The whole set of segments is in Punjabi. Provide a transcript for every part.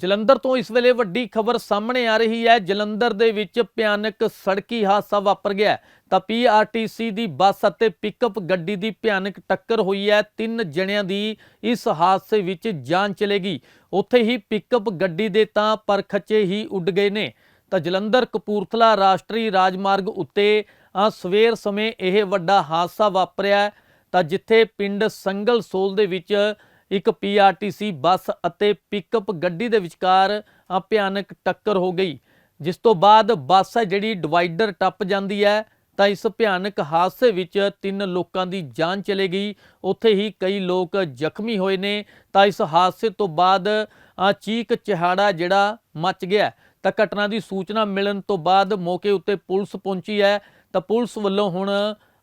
ਜਲੰਧਰ ਤੋਂ ਇਸ ਵੇਲੇ ਵੱਡੀ ਖਬਰ ਸਾਹਮਣੇ ਆ ਰਹੀ ਹੈ। ਜਲੰਧਰ ਦੇ ਵਿੱਚ ਭਿਆਨਕ ਸੜਕੀ ਹਾਦਸਾ ਵਾਪਰ ਗਿਆ ਹੈ। ਤਾਂ ਪੀਆਰਟੀਸੀ ਦੀ ਬੱਸ ਅਤੇ ਪਿਕਅਪ ਗੱਡੀ ਦੀ ਭਿਆਨਕ ਟੱਕਰ ਹੋਈ ਹੈ। ਤਿੰਨ ਜਣਿਆਂ ਦੀ ਇਸ ਹਾਦਸੇ ਵਿੱਚ ਜਾਨ ਚਲੇਗੀ। ਉੱਥੇ ਹੀ ਪਿਕਅਪ ਗੱਡੀ ਦੇ ਤਾਂ ਪਰਖਚੇ ਹੀ ਉੱਡ ਗਏ ਨੇ। ਤਾਂ ਜਲੰਧਰ ਕਪੂਰਥਲਾ ਰਾਸ਼ਟਰੀ ਰਾਜਮਾਰਗ ਉੱਤੇ ਸਵੇਰ ਸਮੇਂ ਇਹ ਵੱਡਾ ਹਾਦਸਾ ਵਾਪਰਿਆ ਤਾਂ ਜਿੱਥੇ ਪਿੰਡ ਸੰਗਲ ਸੋਲ ਦੇ ਵਿੱਚ ਇੱਕ ਪੀਆਰਟੀਸੀ ਬੱਸ ਅਤੇ ਪਿਕਅਪ ਗੱਡੀ ਦੇ ਵਿਚਕਾਰ ਭਿਆਨਕ ਟੱਕਰ ਹੋ ਗਈ। ਜਿਸ ਤੋਂ ਬਾਅਦ ਬੱਸ ਹੈ ਜਿਹੜੀ ਡਿਵਾਈਡਰ ਟੱਪ ਜਾਂਦੀ ਹੈ, ਤਾਂ ਇਸ ਭਿਆਨਕ ਹਾਦਸੇ ਵਿੱਚ ਤਿੰਨ ਲੋਕਾਂ ਦੀ ਜਾਨ ਚਲੇ ਗਈ। ਉੱਥੇ ਹੀ ਕਈ ਲੋਕ ਜ਼ਖਮੀ ਹੋਏ ਨੇ। ਤਾਂ ਇਸ ਹਾਦਸੇ ਤੋਂ ਬਾਅਦ ਚੀਕ ਚਿਹਾੜਾ ਜਿਹੜਾ ਮਚ ਗਿਆ। ਤਾਂ ਘਟਨਾ ਦੀ ਸੂਚਨਾ ਮਿਲਣ ਤੋਂ ਬਾਅਦ ਮੌਕੇ ਉੱਤੇ ਪੁਲਿਸ ਪਹੁੰਚੀ ਹੈ। ਤਾਂ ਪੁਲਿਸ ਵੱਲੋਂ ਹੁਣ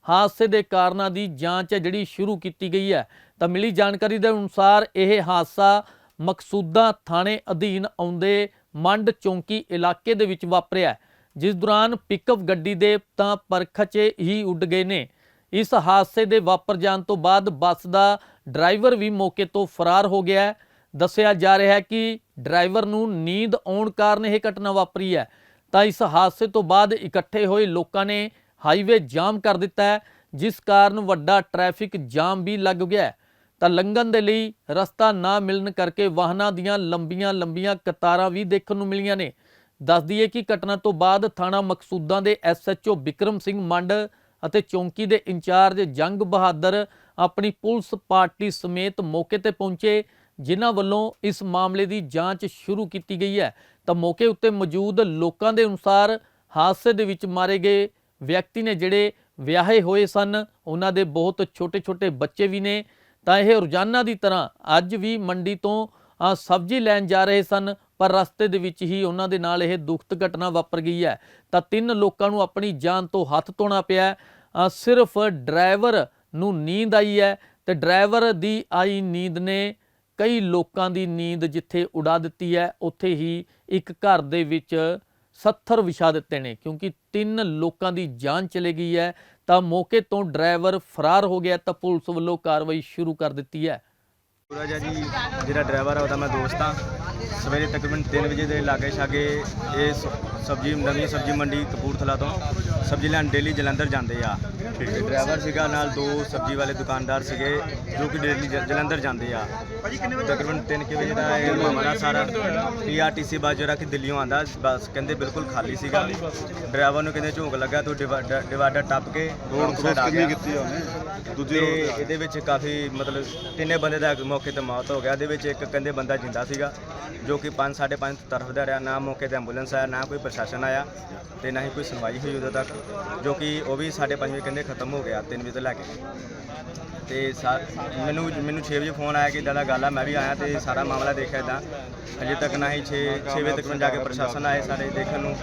ਹਾਦਸੇ ਦੇ ਕਾਰਨਾਂ ਦੀ ਜਾਂਚ ਹੈ ਜਿਹੜੀ ਸ਼ੁਰੂ ਕੀਤੀ ਗਈ ਹੈ। ਤਾਂ ਮਿਲੀ ਜਾਣਕਾਰੀ ਦੇ ਅਨੁਸਾਰ ਇਹ ਹਾਦਸਾ ਮਕਸੂਦਾ ਥਾਣੇ ਅਧੀਨ ਆਉਂਦੇ ਮੰਡ ਚੌਂਕੀ ਇਲਾਕੇ ਦੇ ਵਿੱਚ ਵਾਪਰਿਆ ਜਿਸ ਦੌਰਾਨ ਪਿਕਅਪ ਗੱਡੀ ਦੇ ਤਾਂ ਪਰਖਚੇ ਹੀ ਉੱਡ ਗਏ ਨੇ। ਇਸ ਹਾਦਸੇ ਦੇ ਵਾਪਰ ਜਾਣ ਤੋਂ ਬਾਅਦ ਬੱਸ ਦਾ ਡਰਾਈਵਰ ਵੀ ਮੌਕੇ ਤੋਂ ਫਰਾਰ ਹੋ ਗਿਆ ਦੱਸਿਆ ਜਾ ਰਿਹਾ ਹੈ ਕਿ ਡਰਾਈਵਰ ਨੂੰ ਨੀਂਦ ਆਉਣ ਕਾਰਨ ਇਹ ਘਟਨਾ ਵਾਪਰੀ ਹੈ। ਤਾਂ ਇਸ ਹਾਦਸੇ ਤੋਂ ਬਾਅਦ ਇਕੱਠੇ ਹੋਏ ਲੋਕਾਂ ਨੇ ਹਾਈਵੇ ਜਾਮ ਕਰ ਦਿੱਤਾ ਜਿਸ ਕਾਰਨ ਵੱਡਾ ਟ੍ਰੈਫਿਕ ਜਾਮ ਵੀ ਲੱਗ ਗਿਆ ਤਾਂ ਲੰਘਣ ਦੇ ਲਈ ਰਸਤਾ ਨਾ ਮਿਲਣ ਕਰਕੇ ਵਾਹਨਾਂ ਦੀਆਂ ਲੰਬੀਆਂ ਲੰਬੀਆਂ ਕਤਾਰਾਂ ਵੀ ਦੇਖਣ ਨੂੰ ਮਿਲੀਆਂ ਨੇ। ਦੱਸ ਦਈਏ ਕਿ ਘਟਨਾ ਤੋਂ ਬਾਅਦ ਥਾਣਾ ਮਕਸੂਦਾਂ ਦੇ ਐਸਐਚਓ ਵਿਕਰਮ ਸਿੰਘ ਮੰਡ ਅਤੇ ਚੌਂਕੀ ਦੇ ਇੰਚਾਰਜ ਜੰਗ ਬਹਾਦਰ ਆਪਣੀ ਪੁਲਿਸ ਪਾਰਟੀ ਸਮੇਤ ਮੌਕੇ ਤੇ ਪਹੁੰਚੇ, ਜਿਨ੍ਹਾਂ ਵੱਲੋਂ ਇਸ ਮਾਮਲੇ ਦੀ ਜਾਂਚ ਸ਼ੁਰੂ ਕੀਤੀ ਗਈ ਹੈ। ਤਾਂ ਮੌਕੇ ਉੱਤੇ ਮੌਜੂਦ ਲੋਕਾਂ ਦੇ ਅਨੁਸਾਰ ਹਾਦਸੇ ਦੇ ਵਿੱਚ ਮਾਰੇ ਗਏ ਵਿਅਕਤੀ ਨੇ ਜਿਹੜੇ ਵਿਆਹੇ ਹੋਏ ਸਨ, ਉਹਨਾਂ ਦੇ ਬਹੁਤ ਛੋਟੇ-ਛੋਟੇ ਬੱਚੇ ਵੀ ਨੇ। ਤਾਂ ਇਹ ਰੋਜ਼ਾਨਾ ਦੀ ਤਰ੍ਹਾਂ ਅੱਜ ਵੀ ਮੰਡੀ ਤੋਂ ਸਬਜ਼ੀ ਲੈਣ ਜਾ ਰਹੇ ਸਨ, ਪਰ ਰਸਤੇ ਦੇ ਵਿੱਚ ਹੀ ਉਹਨਾਂ ਦੇ ਨਾਲ ਇਹ ਦੁਖਤ ਘਟਨਾ ਵਾਪਰ ਗਈ ਹੈ। ਤਾਂ ਤਿੰਨ ਲੋਕਾਂ ਨੂੰ ਆਪਣੀ ਜਾਨ ਤੋਂ ਹੱਥ ਧੋਣਾ ਪਿਆ ਸਿਰਫ ਡਰਾਈਵਰ ਨੂੰ ਨੀਂਦ ਆਈ ਹੈ ਤੇ ਡਰਾਈਵਰ ਦੀ ਆਈ ਨੀਂਦ ਨੇ ਕਈ ਲੋਕਾਂ ਦੀ ਨੀਂਦ ਜਿੱਥੇ ਉਡਾ ਦਿੱਤੀ ਹੈ, ਉੱਥੇ ਹੀ ਇੱਕ ਘਰ ਦੇ ਵਿੱਚ 70 ਵਿਛਾ ਦਿੱਤੇ ਨੇ, ਕਿਉਂਕਿ ਤਿੰਨ ਲੋਕਾਂ ਦੀ ਜਾਨ ਚਲੇ ਗਈ ਹੈ। ਤਾਂ ਮੌਕੇ ਤੋਂ ਡਰਾਈਵਰ ਫਰਾਰ ਹੋ ਗਿਆ ਤਾਂ ਪੁਲਿਸ ਵੱਲੋਂ ਕਾਰਵਾਈ ਸ਼ੁਰੂ ਕਰ ਦਿੱਤੀ ਹੈ। ਸੂਰਜ ਹੈ ਜੀ ਜਿਹੜਾ ਡਰਾਈਵਰ ਆ ਉਹਦਾ ਮੈਂ ਦੋਸਤ ਆ ਸਵੇਰੇ ਤਕਰੀਬਨ 3 ਵਜੇ ਦੇ ਲਾਗੇ ਛਾਗੇ ਇਹ ਸਬਜ਼ੀ ਨਵੀਂ ਸਬਜ਼ੀ ਮੰਡੀ ਕਪੂਰਥਲਾ ਤੋਂ ਸਬਜ਼ੀ ਲੈਣ ਡੇਲੀ ਜਲੰਧਰ ਜਾਂਦੇ ਆ। ਤੇ ਡਰਾਈਵਰ ਸੀਗਾ ਨਾਲ ਦੋ ਸਬਜ਼ੀ ਵਾਲੇ ਦੁਕਾਨਦਾਰ ਸੀਗੇ ਜੋ ਕਿ ਡੇਲੀ ਜਲੰਧਰ ਜਾਂਦੇ ਆ। ਤਕਰੀਬਨ 3 ਕੁ ਵਜੇ ਦਾ ਇਹ ਮਾਮਲਾ ਸਾਰਾ ਪੀਆਰਟੀਸੀ ਬੱਸ ਜਿਹੜਾ ਕਿ ਦਿੱਲੀੋਂ ਆਂਦਾ ਬਸ ਕਹਿੰਦੇ ਬਿਲਕੁਲ ਖਾਲੀ ਸੀਗਾ। ਡਰਾਈਵਰ ਨੂੰ ਕਹਿੰਦੇ ਝੋਕ ਲੱਗਾ ਤੋਂ ਡਿਵਾਈਡਰ ਟੱਪ ਕੇ ਰੋਡ ਕ੍ਰੋਸ ਆ ਗਿਆ। ਕੀਤੀ ਉਹਨੇ? ਦੂਜੀ ਇਹਦੇ ਵਿੱਚ ਕਾਫੀ ਮਤਲਬ ਤਿੰਨੇ ਬੰਦੇ ਦਾ ਮੌਕੇ ਤੇ ਮੌਤ ਹੋ ਗਿਆ। ਇਹਦੇ ਵਿੱਚ ਇੱਕ ਕਹਿੰਦੇ ਬੰਦਾ ਜਿੰਦਾ ਸੀਗਾ ਜੋ ਕਿ 5 5.5 ਤਰਫ ਦਾ ਰਿਹਾ। ਨਾ ਮੌਕੇ ਤੇ ਐਂਬੂਲੈਂਸ ਆਇਆ ਨਾ ਕੋਈ ਪ੍ਰਸ਼ਾਸਨ ਆਇਆ ਤੇ ਨਾ ਹੀ ਕੋਈ ਸੁਣਵਾਈ ਹੋਈ ਉਦੋਂ ਤੱਕ ਜੋ ਕਿ ਉਹ ਵੀ 5.5 ਵਜੇ ਕਹਿੰਦੇ ਖਤਮ ਹੋ ਗਿਆ 3 ਵਜੇ ਤੋਂ ਲੈ ਕੇ। ਤੇ ਮੈਨੂੰ ਮੈਨੂੰ 6 ਵਜੇ ਫੋਨ ਆਇਆ ਕਿ ਇਦਾਂ ਦਾ ਗੱਲ ਆ ਮੈਂ ਵੀ ਆਇਆ ਤੇ ਸਾਰਾ ਮਾਮਲਾ ਦੇਖਿਆ ਇਦਾਂ ਅਜੇ ਤੱਕ ਨਾ ਹੀ 6 6 ਵਜੇ ਤੱਕ ਜਾ ਕੇ ਪ੍ਰਸ਼ਾਸਨ ਆਏ ਸਾਰੇ ਦੇਖਣ ਨੂੰ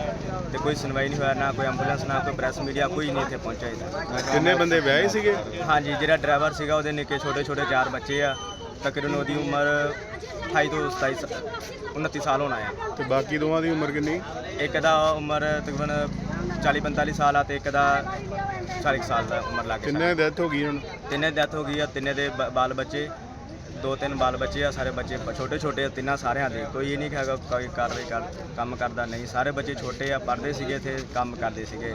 ਤੇ ਕੋਈ ਸੁਣਵਾਈ ਨਹੀਂ ਹੋਇਆ ਨਾ ਕੋਈ ਐਂਬੂਲੈਂਸ ਨਾ ਕੋਈ ਪ੍ਰੈਸ ਮੀਡੀਆ ਕੋਈ ਨਹੀਂ ਇੱਥੇ ਪਹੁੰਚਿਆ ਇਹਦਾ ਕਿੰਨੇ ਬੰਦੇ ਵਿਆਹੇ ਸੀਗੇ? ਹਾਂਜੀ ਜਿਹੜਾ ਡਰਾਈਵਰ ਸੀਗਾ ਉਹਦੇ ਨਿੱਕੇ ਛੋਟੇ ਛੋਟੇ ਚਾਰ ਬੱਚੇ ਆ। ਤਕਰੀਬਨ ਉਹਦੀ ਉਮਰ 28 ਤੋਂ 27 ਸ- 29 ਸਾਲ ਹੋਣਾ ਆ ਤੇ ਬਾਕੀ ਦੋਵਾਂ ਦੀ ਉਮਰ ਕਿੰਨੀ? ਇੱਕ ਦਾ ਉਮਰ ਤਕਰੀਬਨ 40 45 ਸਾਲ ਆ ਤੇ ਇੱਕ ਦਾ 40 ਕੁ ਸਾਲ ਦਾ ਉਮਰ ਲੱਗ ਕਿੰਨੇ ਦੀ ਡੈਥ ਹੋ ਗਈ ਹੁਣ? ਤਿੰਨੇ ਡੈਥ ਹੋ ਗਈ ਆ ਤਿੰਨੇ ਦੇ ਬ- ਬਾਲ ਬੱਚੇ ਦੋ ਤਿੰਨ ਬਾਲ ਬੱਚੇ ਆ ਸਾਰੇ ਬੱਚੇ ਛੋਟੇ ਛੋਟੇ ਆ ਤਿੰਨਾਂ ਸਾਰਿਆਂ ਦੇ। ਕੋਈ ਇਹ ਨਹੀਂ ਕਿ ਹੈਗਾ ਕੋਈ ਕਾਰਵਾਈ ਕਰ ਕੰਮ ਕਰਦਾ ਨਹੀਂ। ਸਾਰੇ ਬੱਚੇ ਛੋਟੇ ਆ ਪੜ੍ਹਦੇ ਸੀਗੇ ਇੱਥੇ ਕੰਮ ਕਰਦੇ ਸੀਗੇ।